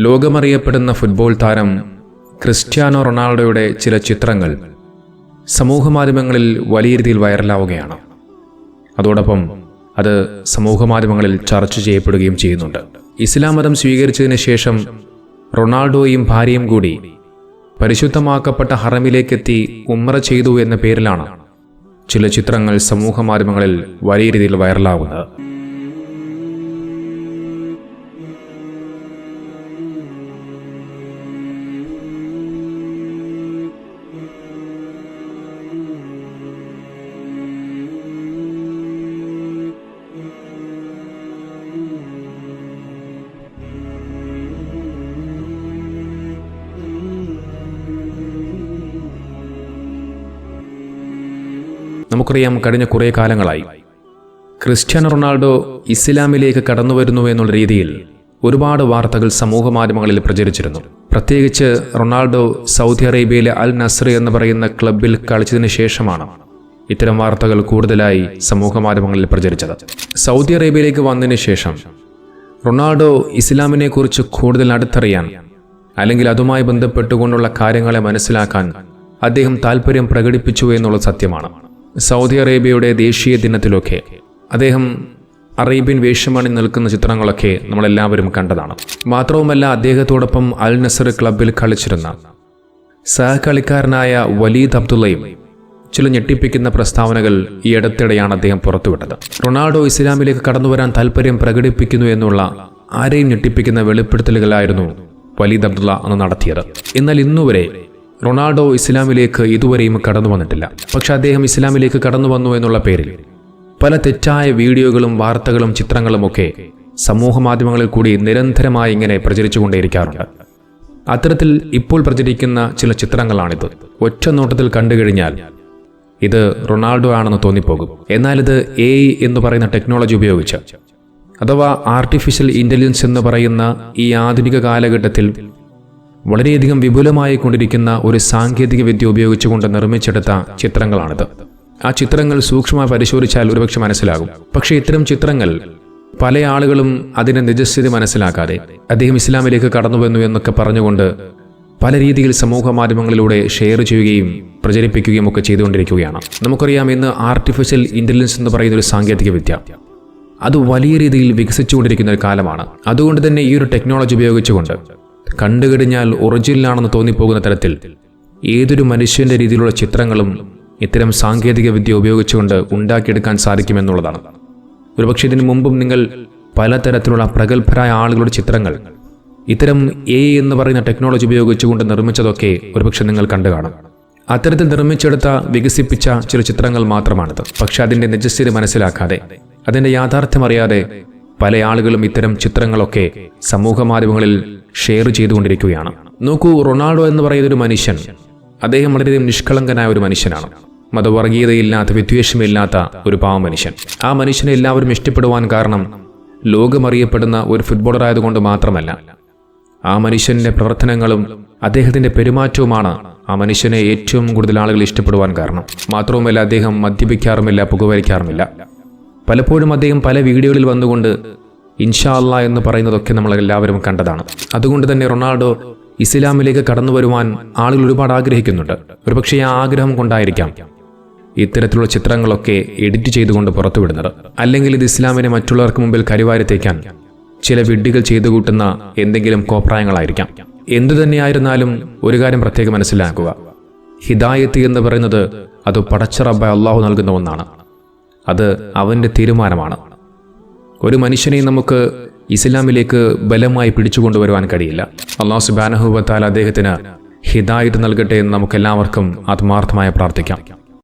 ലോകമറിയപ്പെടുന്ന football താരം Cristiano റൊണാൾഡോയുടെ ചില ചിത്രങ്ങൾ സമൂഹമാധ്യമങ്ങളിൽ വലിയ രീതിയിൽ വൈറലാവുകയാണ്. അതോടൊപ്പം അത് സമൂഹമാധ്യമങ്ങളിൽ ചർച്ച ചെയ്യപ്പെടുകയും ചെയ്യുന്നുണ്ട്. ഇസ്ലാം മതം സ്വീകരിച്ചതിന് ശേഷം റൊണാൾഡോയും ഭാര്യയും കൂടി പരിശുദ്ധമാക്കപ്പെട്ട ഹറമിലേക്കെത്തി ഉമ്ര ചെയ്തു എന്ന പേരിലാണ് ചില ചിത്രങ്ങൾ സമൂഹമാധ്യമങ്ങളിൽ വലിയ രീതിയിൽ വൈറലാവുന്നത് നമുക്കറിയാം കഴിഞ്ഞ കുറേ കാലങ്ങളായി. ക്രിസ്ത്യാനോ റൊണാൾഡോ ഇസ്ലാമിലേക്ക് കടന്നു വരുന്നു എന്നുള്ള രീതിയിൽ ഒരുപാട് വാർത്തകൾ സമൂഹ മാധ്യമങ്ങളിൽ പ്രചരിച്ചിരുന്നു. പ്രത്യേകിച്ച് റൊണാൾഡോ സൗദി അറേബ്യയിലെ അൽ നസ്ർ എന്ന് പറയുന്ന ക്ലബിൽ കളിച്ചതിന് ശേഷമാണ് ഇത്തരം വാർത്തകൾ കൂടുതലായി സമൂഹ മാധ്യമങ്ങളിൽ പ്രചരിച്ചത്. സൗദി അറേബ്യയിലേക്ക് വന്നതിന് ശേഷം റൊണാൾഡോ ഇസ്ലാമിനെ കുറിച്ച് കൂടുതൽ അടുത്തറിയാൻ അല്ലെങ്കിൽ അതുമായി ബന്ധപ്പെട്ടുകൊണ്ടുള്ള കാര്യങ്ങളെ മനസ്സിലാക്കാൻ അദ്ദേഹം താല്പര്യം പ്രകടിപ്പിച്ചു എന്നുള്ള സത്യമാണ്. സൗദി അറേബ്യയുടെ ദേശീയ ദിനത്തിലൊക്കെ അദ്ദേഹം അറേബ്യൻ വേഷമണി നിൽക്കുന്ന ചിത്രങ്ങളൊക്കെ നമ്മളെല്ലാവരും കണ്ടതാണ്. മാത്രവുമല്ല അദ്ദേഹത്തോടൊപ്പം അൽ നസർ ക്ലബിൽ കളിച്ചിരുന്ന സഹകളിക്കാരനായ വലീദ് അബ്ദുള്ളയും ചില ഞെട്ടിപ്പിക്കുന്ന പ്രസ്താവനകൾ ഈ അടുത്തിടെയാണ് അദ്ദേഹം പുറത്തുവിട്ടത്. റൊണാൾഡോ ഇസ്ലാമിലേക്ക് കടന്നുവരാൻ താല്പര്യം പ്രകടിപ്പിക്കുന്നു എന്നുള്ള ആരെയും ഞെട്ടിപ്പിക്കുന്ന വെളിപ്പെടുത്തലുകളായിരുന്നു വലീദ് അബ്ദുള്ള അന്ന് നടത്തിയത്. എന്നാൽ ഇന്നുവരെ റൊണാൾഡോ ഇസ്ലാമിലേക്ക് ഇതുവരെയും കടന്നു വന്നിട്ടില്ല. പക്ഷെ അദ്ദേഹം ഇസ്ലാമിലേക്ക് കടന്നു വന്നു എന്നുള്ള പേരിൽ പല തെറ്റായ വീഡിയോകളും വാർത്തകളും ചിത്രങ്ങളുമൊക്കെ സമൂഹ മാധ്യമങ്ങളിൽ കൂടി നിരന്തരമായി ഇങ്ങനെ പ്രചരിച്ചുകൊണ്ടേയിരിക്കാറുണ്ട്. അത്തരത്തിൽ ഇപ്പോൾ പ്രചരിക്കുന്ന ചില ചിത്രങ്ങളാണിത്. ഒറ്റ നോട്ടത്തിൽ കണ്ടു കഴിഞ്ഞാൽ ഇത് റൊണാൾഡോ ആണെന്ന് തോന്നിപ്പോകും. എന്നാൽ ഇത് എ എന്ന് പറയുന്ന ടെക്നോളജി ഉപയോഗിച്ച് അഥവാ ആർട്ടിഫിഷ്യൽ ഇന്റലിജൻസ് എന്ന് പറയുന്ന ഈ ആധുനിക കാലഘട്ടത്തിൽ വളരെയധികം വിപുലമായി കൊണ്ടിരിക്കുന്ന ഒരു സാങ്കേതിക വിദ്യ ഉപയോഗിച്ചുകൊണ്ട് നിർമ്മിച്ചെടുത്ത ചിത്രങ്ങളാണിത്. ആ ചിത്രങ്ങൾ സൂക്ഷ്മമായി പരിശോധിച്ചാൽ ഒരുപക്ഷെ മനസ്സിലാകും. പക്ഷേ ഇത്തരം ചിത്രങ്ങൾ പല ആളുകളും അതിന്റെ നിജസ്ഥിതി മനസ്സിലാക്കാതെ അദ്ദേഹം ഇസ്ലാമിലേക്ക് കടന്നു വന്നു എന്നൊക്കെ പറഞ്ഞുകൊണ്ട് പല രീതിയിൽ സമൂഹ മാധ്യമങ്ങളിലൂടെ ഷെയർ ചെയ്യുകയും പ്രചരിപ്പിക്കുകയും ഒക്കെ ചെയ്തുകൊണ്ടിരിക്കുകയാണ്. നമുക്കറിയാം ഇന്ന് ആർട്ടിഫിഷ്യൽ ഇന്റലിജൻസ് എന്ന് പറയുന്ന ഒരു സാങ്കേതിക വിദ്യ. അത് വലിയ രീതിയിൽ വികസിച്ചുകൊണ്ടിരിക്കുന്ന ഒരു കാലമാണ്. അതുകൊണ്ട് തന്നെ ഈ ഒരു ടെക്നോളജി ഉപയോഗിച്ചുകൊണ്ട് കണ്ടുകഴിഞ്ഞാൽ ഒറിജിനലാണെന്ന് തോന്നിപ്പോകുന്ന തരത്തിൽ ഏതൊരു മനുഷ്യന്റെ രീതിയിലുള്ള ചിത്രങ്ങളും ഇത്തരം സാങ്കേതിക വിദ്യ ഉപയോഗിച്ചുകൊണ്ട് ഉണ്ടാക്കിയെടുക്കാൻ സാധിക്കുമെന്നുള്ളതാണ്. ഒരുപക്ഷെ ഇതിനു മുമ്പും നിങ്ങൾ പലതരത്തിലുള്ള പ്രഗത്ഭരായ ആളുകളുടെ ചിത്രങ്ങൾ ഇത്തരം എ എന്ന് പറയുന്ന ടെക്നോളജി ഉപയോഗിച്ചുകൊണ്ട് നിർമ്മിച്ചതൊക്കെ ഒരുപക്ഷെ നിങ്ങൾ കണ്ടു കാണും. അത്തരത്തിൽ നിർമ്മിച്ചെടുത്ത വികസിപ്പിച്ച ചില ചിത്രങ്ങൾ മാത്രമാണിത്. പക്ഷെ അതിന്റെ നിജസ്ഥിതി മനസ്സിലാക്കാതെ അതിന്റെ യാഥാർത്ഥ്യം അറിയാതെ പല ആളുകളും ഇത്തരം ചിത്രങ്ങളൊക്കെ സമൂഹ മാധ്യമങ്ങളിൽ ഷെയർ ചെയ്തുകൊണ്ടിരിക്കുകയാണ്. നോക്കൂ റൊണാൾഡോ എന്ന് പറയുന്ന ഒരു മനുഷ്യൻ അദ്ദേഹം വളരെയധികം നിഷ്കളങ്കനായ ഒരു മനുഷ്യനാണ്. മതവർഗീയതയില്ലാത്ത വിദ്വേഷമില്ലാത്ത ഒരു പാവ മനുഷ്യൻ. ആ മനുഷ്യനെ എല്ലാവരും ഇഷ്ടപ്പെടുവാൻ കാരണം ലോകമറിയപ്പെടുന്ന ഒരു ഫുട്ബോളർ ആയതുകൊണ്ട് മാത്രമല്ല. ആ മനുഷ്യന്റെ പ്രവർത്തനങ്ങളും അദ്ദേഹത്തിന്റെ പെരുമാറ്റവുമാണ് ആ മനുഷ്യനെ ഏറ്റവും കൂടുതൽ ആളുകൾ ഇഷ്ടപ്പെടുവാൻ കാരണം. മാത്രവുമല്ല അദ്ദേഹം മദ്യപിക്കാറുമില്ല പുകവലിക്കാറുമില്ല. പലപ്പോഴും അദ്ദേഹം പല വീഡിയോകളിൽ വന്നുകൊണ്ട് ഇൻഷാ അല്ലാ എന്ന് പറയുന്നതൊക്കെ നമ്മൾ എല്ലാവരും കണ്ടതാണ്. അതുകൊണ്ട് തന്നെ റൊണാൾഡോ ഇസ്ലാമിലേക്ക് കടന്നു വരുവാൻ ആളുകൾ ഒരുപാട് ആഗ്രഹിക്കുന്നുണ്ട്. ഒരുപക്ഷെ ആ ആഗ്രഹം കൊണ്ടായിരിക്കാം ഇത്തരത്തിലുള്ള ചിത്രങ്ങളൊക്കെ എഡിറ്റ് ചെയ്തുകൊണ്ട് പുറത്തുവിടുന്നത്. അല്ലെങ്കിൽ ഇത് ഇസ്ലാമിനെ മറ്റുള്ളവർക്ക് മുമ്പിൽ കരിവാരിത്തേക്കാൻ ചില വിഡ്ഡികൾ ചെയ്തു കൂട്ടുന്ന എന്തെങ്കിലും കോപ്രായങ്ങളായിരിക്കാം. എന്തു തന്നെയായിരുന്നാലും ഒരു കാര്യം പ്രത്യേകം മനസ്സിലാക്കുക. ഹിദായത്ത് എന്ന് പറയുന്നത് അത് പടച്ചറബ അള്ളാഹു നൽകുന്ന ഒന്നാണ്. അത് അവന്റെ തീരുമാനമാണ്. ഒരു മനുഷ്യനെ നമുക്ക് ഇസ്ലാമിലേക്ക് ബലമായി പിടിച്ചുകൊണ്ടുവരുവാൻ കഴിയില്ല. അള്ളാഹു സുബാനഹുബത്താൽ അദ്ദേഹത്തിന് ഹിദായത്ത് നൽകട്ടെ എന്ന് നമുക്കെല്ലാവർക്കും ആത്മാർത്ഥമായി പ്രാർത്ഥിക്കാം.